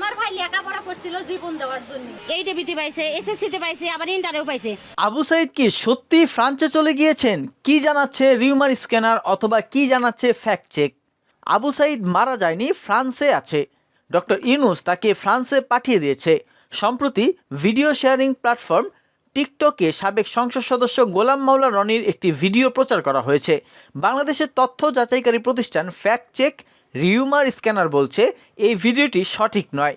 আমার ভাই লেখাপড়া করছিল জীবন দেওয়ার জন্য। এই ডিবিতে পাইছে এসএসসিতে পাইছে আবার ইন্টারেও পাইছে। আবু সাইদ কি সত্যি ফ্রান্সে চলে গিয়েছেন? কি জানাচ্ছে রিউমার স্ক্যানার অথবা কি জানাচ্ছে ফ্যাক্ট চেক? আবু সাইদ মারা যায়নি ফ্রান্সে আছে। ডক্টর ইউনুস তাকে ফ্রান্সে পাঠিয়ে দিয়েছে। সম্প্রতি ভিডিও শেয়ারিং প্ল্যাটফর্ম টিকটকে সাবেক সংসদ সদস্য গোলাম মাওলা রনির একটি ভিডিও প্রচার করা হয়েছে। বাংলাদেশের তথ্য যাচাইকারী প্রতিষ্ঠান ফ্যাক্ট চেক রিউমার স্ক্যানার বলছে, এই ভিডিওটি সঠিক নয়।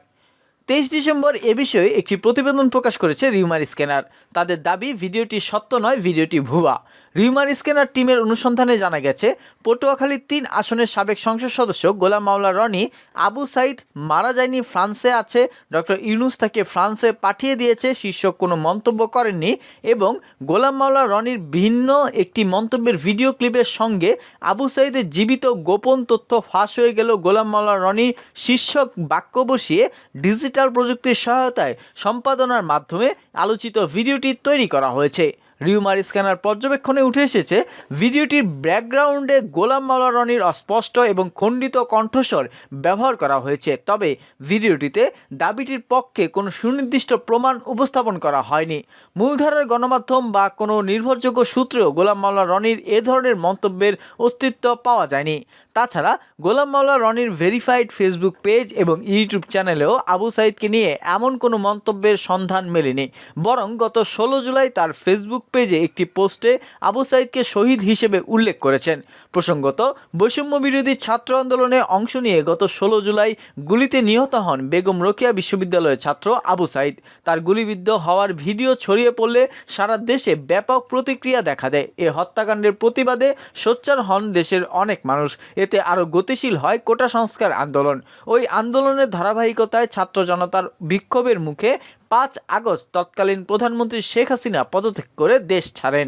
তেইশ ডিসেম্বর এ বিষয়ে একটি প্রতিবেদন প্রকাশ করেছে রিউমার স্ক্যানার। তাদের দাবি, ভিডিওটি সত্য নয়, ভিডিওটি ভুয়া। রিউমার স্ক্যানার টিমের অনুসন্ধানে জানা গেছে, পটুয়াখালীর তিন আসনের সাবেক সংসদ সদস্য গোলাম মাওলা রনি, আবু সাইদ মারা যায়নি, ফ্রান্সে আছে ডক্টর ইউনুস তাকে ফ্রান্সে পাঠিয়ে দিয়েছে, শীর্ষক কোনো মন্তব্য করেননি এবং গোলাম মাওলা রনির ভিন্ন একটি মন্তব্যের ভিডিও ক্লিপের সঙ্গে আবু সাইদের জীবিত গোপন তথ্য ফাঁস হয়ে গেল গোলাম মাওলা রনি শীর্ষক বাক্য বসিয়ে ডিজিটাল প্রযুক্তির সহায়তায় সম্পাদনার মাধ্যমে আলোচিত ভিডিওটি তৈরি করা হয়েছে। রিউমার স্ক্যানার পর্যবেক্ষণে উঠে এসেছে ভিডিওটির ব্যাকগ্রাউন্ডে গোলাম মাওলা রনির অস্পষ্ট এবং খণ্ডিত কণ্ঠস্বর ব্যবহার করা হয়েছে। তবে ভিডিওটিতে দাবিটির পক্ষে কোনো সুনির্দিষ্ট প্রমাণ উপস্থাপন করা হয়নি। মূলধারার গণমাধ্যম বা কোনো নির্ভরযোগ্য সূত্রেও গোলাম মাওলা রনির এ ধরনের মন্তব্যের অস্তিত্ব পাওয়া যায়নি। তাছাড়া গোলাম মাওলা রনির ভেরিফাইড ফেসবুক পেজ এবং ইউটিউব চ্যানেলেও আবু সাইদকে নিয়ে এমন কোনো মন্তব্যের সন্ধান মেলেনি। বরং গত ষোলো জুলাই তার ফেসবুক পেজে একটি পোস্টে আবু সাইদকে শহীদ হিসেবে উল্লেখ করেছেন। প্রসঙ্গত, বৈষম্য বিরোধী ছাত্র আন্দোলনে অংশ নিয়ে গত ষোলো জুলাই গুলিতে নিহত হন বেগম রোকেয়া বিশ্ববিদ্যালয়ের ছাত্র আবু সাইদ। তার গুলিবিদ্ধ হওয়ার ভিডিও ছড়িয়ে পড়লে সারা দেশে ব্যাপক প্রতিক্রিয়া দেখা দেয়। এ হত্যাকাণ্ডের প্রতিবাদে সোচ্চার হন দেশের অনেক মানুষ। এতে আরও গতিশীল হয় কোটা সংস্কার আন্দোলন। ওই আন্দোলনের ধারাবাহিকতায় ছাত্র জনতার বিক্ষোভের মুখে পাঁচ আগস্ট তৎকালীন প্রধানমন্ত্রী শেখ হাসিনা পদত্যাগ করে দেশ ছাড়েন।